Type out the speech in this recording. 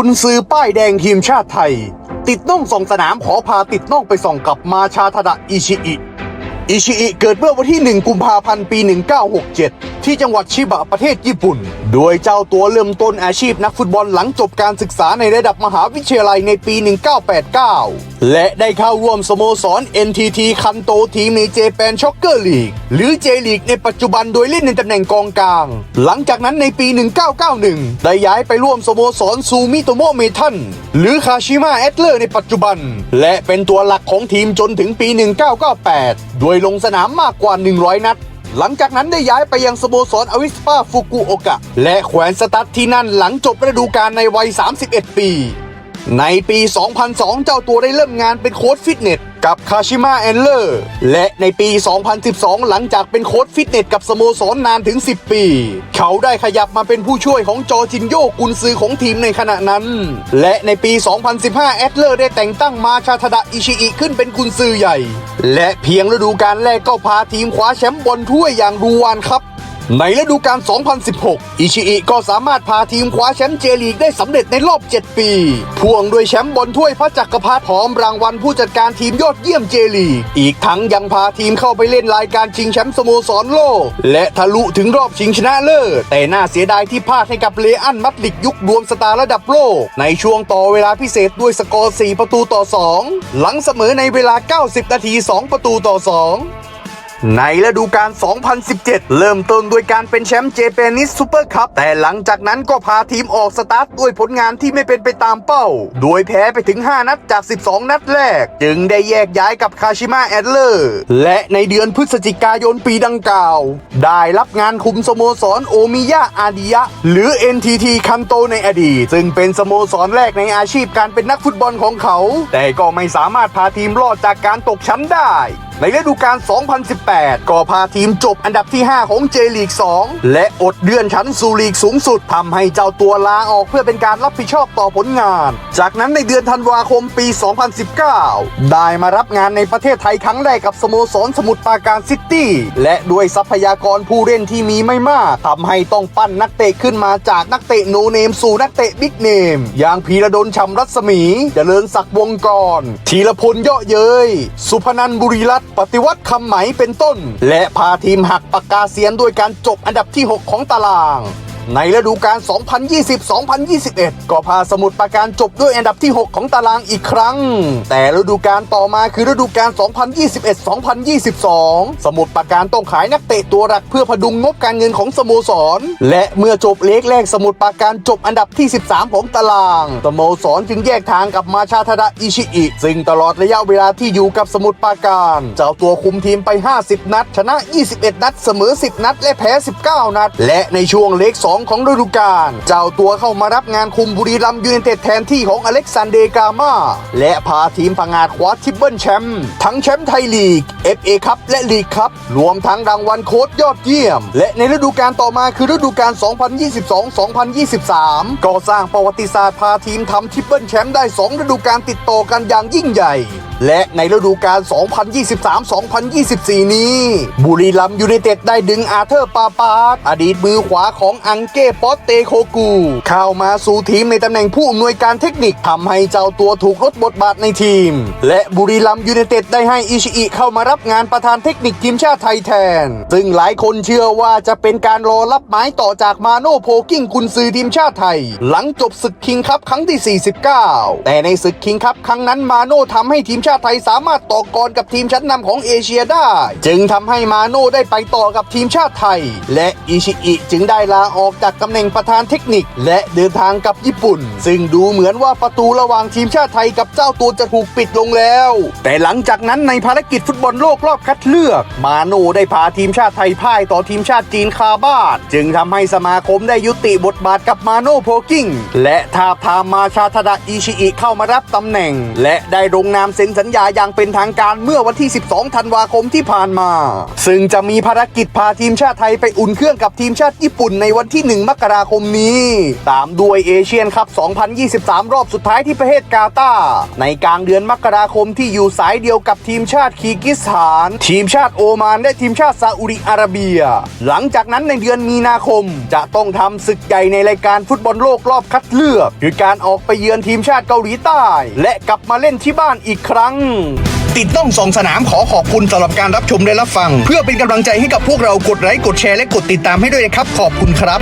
กุนซือป้ายแดงทีมชาติไทย ติดน่องส่องสนามขอพาติดน่องไปส่องกับมาชาทดะอิชิอิ อิชิอิเกิดเมื่อวันที่ 1 กุมภาพันธ์ ปี 1967 ที่จังหวัดชิบะประเทศญี่ปุ่น โดยเจ้าตัวเริ่มต้นอาชีพนักฟุตบอลหลังจบการศึกษาในระดับมหาวิทยาลัยในปี 1989 และได้เข้าร่วมสโมสร NTT คันโตทีมในเจแปนช็อกเกอร์ลีก หรือ J ลีกในปัจจุบันโดยเล่นในตำแหน่งกองกลาง หลังจากนั้นในปี 1991 ได้ย้ายไปร่วมสโมสรซูมิโตโมเมทันหรือคาชิมะแอตเลอร์ในปัจจุบัน และเป็นตัวหลักของทีมจนถึงปี 1998 โดยลงสนามมากกว่า 100 นัด หลังจากนั้นได้ย้ายไปยังสโมสรอวิสปาฟุกุโอกะ และแขวนสตัดที่นั่นหลังจบฤดูกาลในวัย 31 ปี ในปี 2002 เจ้าตัวได้เริ่มงานเป็นโค้ชฟิตเนสกับคาชิมะแอนเลอร์และในปี 2012 หลังจากเป็นโค้ชฟิตเนสกับสโมสรนานถึง 10 ปี เขาได้ขยับมาเป็นผู้ช่วยของจอจินโยกุนซือของทีมในขณะนั้น และในปี 2015 แอดเลอร์ได้แต่งตั้งมาชาทดะอิชิอิขึ้นเป็นกุนซือใหญ่ และเพียงฤดูกาลแรกก็พาทีมคว้าแชมป์บอลถ้วยอย่างรูวานครับ ในฤดูกาล 2016 อิชิอิก็สามารถพาทีมคว้าแชมป์เจลีกได้สำเร็จในรอบ 7 ปี พ่วงด้วยแชมป์บอลถ้วยพระจักรพรรดิพร้อมรางวัลผู้จัดการทีมยอดเยี่ยมเจลีก อีกทั้งยังพาทีมเข้าไปเล่นรายการชิงแชมป์สโมสรโลก และทะลุถึงรอบชิงชนะเลิศ แต่น่าเสียดายที่พลาดให้กับเลอันมัดลิกยุครวมสตาร์ระดับโลก ในช่วงต่อเวลาพิเศษด้วยสกอร์ 4 ประตูต่อ 2 หลังเสมอในเวลา 90 นาที 2 ประตูต่อ 2 ในฤดูกาล 2017 เริ่มต้นด้วยการเป็นแชมป์เจแปนิสซูเปอร์คัพ แต่หลังจากนั้นก็พาทีมออกสตาร์ทด้วยผลงานที่ไม่เป็นไปตามเป้า โดยแพ้ไปถึง 5 นัดจาก 12 นัดแรก จึงได้แยกย้ายกับคาชิมะแอดเลอร์ และในเดือนพฤศจิกายนปีดังกล่าว ได้รับงานคุมสโมสรโอมิยะอาดิยะ หรือ NTT คันโตในอดีต ซึ่งเป็นสโมสรแรกในอาชีพการเป็นนักฟุตบอลของเขา แต่ก็ไม่สามารถพาทีมรอดจากการตกชั้นได้ ในฤดูกาล 2018 ก็พาทีมจบอันดับที่ 5 ของเจลีก 2 และอดเดือนชั้นสู่ลีกสูงสุดทำให้เจ้าตัวลาออกเพื่อเป็นการรับผิดชอบต่อผลงาน จากนั้นในเดือนธันวาคมปี 2019 ได้มารับงานในประเทศไทยครั้งแรกกับสโมสรสมุทรปราการซิตี้และด้วยทรัพยากรผู้เล่นที่มีไม่มากทำให้ต้องปั้นนักเตะขึ้นมาจากนักเตะโนเนมสู่นักเตะบิ๊กเนม อย่างพีระดลชำรัศมี เจริญศักดิ์วงกรธีรพลเยาะเย้ยสุพนันบุรีรัตนปฏิวัติคำไหมเป็นต้น และพาทีมหักปากกาเซียนด้วยการจบอันดับที่ 6 ของตาราง ในฤดูกาล 2020-2021 ก็พาสมุทรปราการจบด้วยอันดับที่ 6 ของตารางอีกครั้ง แต่ฤดูกาลต่อมาคือฤดูกาล 2021-2022 สมุทรปราการต้องขายนักเตะตัวหลักเพื่อพดุงงบการเงินของสโมสร และเมื่อจบเล็กแรกสมุทรปราการจบอันดับที่ 13 ของตาราง สโมสรจึงแยกทางกับมาชาทดะอิชิอิซึ่งตลอดระยะเวลาที่อยู่กับสมุทรปราการ เจ้าตัวคุมทีมไป 50 นัด ชนะ 21 นัด เสมอ 10 นัด และแพ้ 19 นัด และในช่วงเล็ก2ของฤดูกาล เจ้าตัวเข้ามารับงานคุมบุรีรัมย์ยูไนเต็ดแทนที่ของอเล็กซานเดรกามาและพาทีมพังงาดคว้าทิปเปิลแชมป์ทั้งแชมป์ไทยลีก FA คัพและลีกคัพรวมทั้งรางวัลโค้ชยอดเยี่ยม และในฤดูกาลต่อมาคือฤดูกาล 2022-2023 ก็สร้างประวัติศาสตร์พาทีมทำทิปเปิลแชมป์ได้ 2 ฤดูกาลติดต่อกันอย่างยิ่งใหญ่ และในฤดูกาล 2023-2024 นี้ บุรีรัมยูไนเต็ดได้ดึงอาเธอร์ปาปาดอดีตมือขวาของอังเก้ปอตเตโคกู เข้ามาสู่ทีมในตำแหน่งผู้อำนวยการเทคนิคทำให้เจ้าตัวถูกลดบทบาทในทีม และบุรีรัมยูไนเต็ดได้ให้อิชิอิเข้ามารับงานประธานเทคนิคทีมชาติไทยแทน ซึ่งหลายคนเชื่อว่าจะเป็นการรอรับไม้ต่อจากมาโนโพกิ้งกุนซือทีมชาติไทย หลังจบศึกคิงคัพครั้งที่ 49 แต่ในศึกคิงคัพครั้งนั้นมาโนทำให้ทีมชาติไทยสามารถต่อกรกับทีมชั้นนำของเอเชียได้ จึงทำให้มาโน่ได้ไปต่อกับทีมชาติไทย และอิชิอิจึงได้ลาออกจากตำแหน่งประธานเทคนิค และเดินทางกับญี่ปุ่น ซึ่งดูเหมือนว่าประตูระหว่างทีมชาติไทยกับเจ้าตัวจะถูกปิดลงแล้ว แต่หลังจากนั้นในภารกิจฟุตบอลโลกรอบคัดเลือก มาโน่ได้พาทีมชาติไทยพ่ายต่อทีมชาติจีนคาบาดจึงทำให้สมาคมได้ยุติบทบาทกับมาโน่โพกิ้งและทาบทามมาชาทดะอิชิอิเข้ามารับตำแหน่ง และได้ลงนามเซ็นสัญญาอย่างเป็นทางการเมื่อวันที่ 12 ธันวาคมที่ผ่านมา ซึ่งจะมีภารกิจพาทีมชาติไทยไปอุ่นเครื่องกับทีมชาติญี่ปุ่นในวันที่ 1 มกราคมนี้ ตามด้วยเอเชียนคัพ 2023 รอบสุดท้ายที่ประเทศกาตาร์ในกลางเดือนมกราคมที่อยู่สายเดียวกับทีมชาติคีกิสถาน ทีมชาติโอมานและทีมชาติซาอุดิอาระเบีย หลังจากนั้นในเดือนมีนาคม จะต้องทำศึกใหญ่ในรายการฟุตบอลโลกรอบคัดเลือกคือการออกไปเยือนทีมชาติเกาหลีใต้ และกลับมาเล่นที่บ้านอีกครั้งง ติดต้องสองสนามขอขอบคุณสำหรับการรับชมและรับฟัง เพื่อเป็นกำลังใจให้กับพวกเรากดไลค์กดแชร์และกดติดตามให้ด้วยนะครับ ขอบคุณครับ